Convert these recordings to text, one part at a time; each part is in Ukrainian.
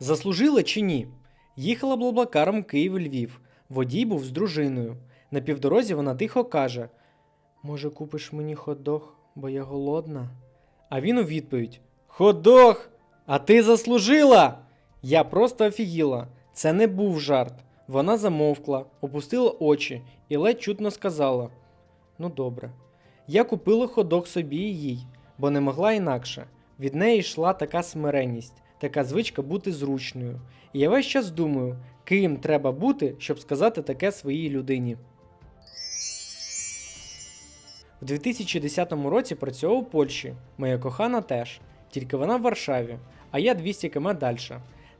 Заслужила чи ні? Їхала блаблакаром Київ-Львів. Водій був з дружиною. На півдорозі вона тихо каже: Може, купиш мені хот-дог, бо я голодна? А він у відповідь: Хот-дог! А ти заслужила! Я просто офігіла. Це не був жарт. Вона замовкла, опустила очі і ледь чутно сказала: Ну, добре. Я купила ходок собі і їй, бо не могла інакше. Від неї йшла така смиренність, така звичка бути зручною. І я весь час думаю, ким треба бути, щоб сказати таке своїй людині. В 2010 році працював у Польщі, моя кохана теж, тільки вона в Варшаві, а я 200 км далі.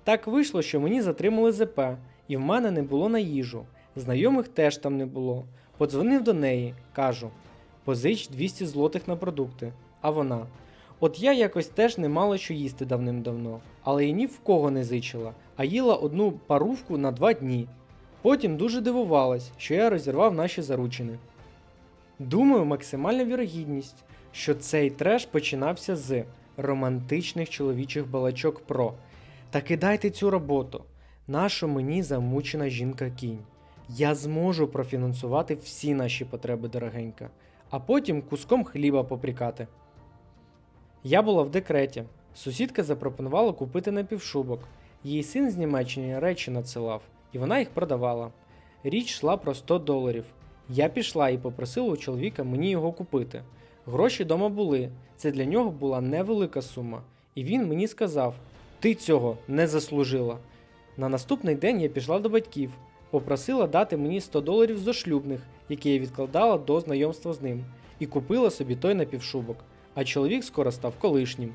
Так вийшло, що мені затримали ЗП, і в мене не було на їжу. Знайомих теж там не було. Подзвонив до неї, кажу: позич 200 злотих на продукти. А вона. От я якось теж не мала що їсти давним-давно, але і ні в кого не зичила, а їла одну парувку на два дні. Потім дуже дивувалась, що я розірвав наші заручини. Думаю, максимальна вірогідність, що цей треш починався з романтичних чоловічих балачок про Та кидайте цю роботу. Нащо мені замучена жінка кінь? Я зможу профінансувати всі наші потреби, дорогенька, а потім куском хліба попрікати. Я була в декреті. Сусідка запропонувала купити напівшубок. Її син з Німеччини речі надсилав, і вона їх продавала. Річ йшла про 100 доларів. Я пішла і попросила у чоловіка мені його купити. Гроші дома були, це для нього була невелика сума, і він мені сказав: Ти цього не заслужила. На наступний день я пішла до батьків, попросила дати мені 100 доларів з дошлюбних, які я відкладала до знайомства з ним, і купила собі той напівшубок, а чоловік скоро став колишнім.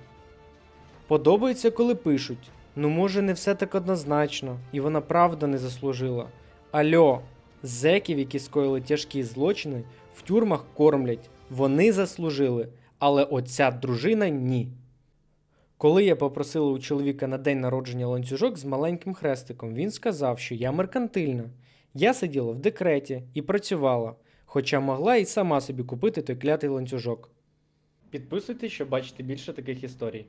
Подобається, коли пишуть: ну, може, не все так однозначно, і вона правда не заслужила. Альо, зеків, які скоїли тяжкі злочини, в тюрмах кормлять, вони заслужили, але оця дружина ні. Коли я попросила у чоловіка на день народження ланцюжок з маленьким хрестиком, він сказав, що я меркантильна. Я сиділа в декреті і працювала, хоча могла і сама собі купити той клятий ланцюжок. Підписуйтесь, щоб бачити більше таких історій.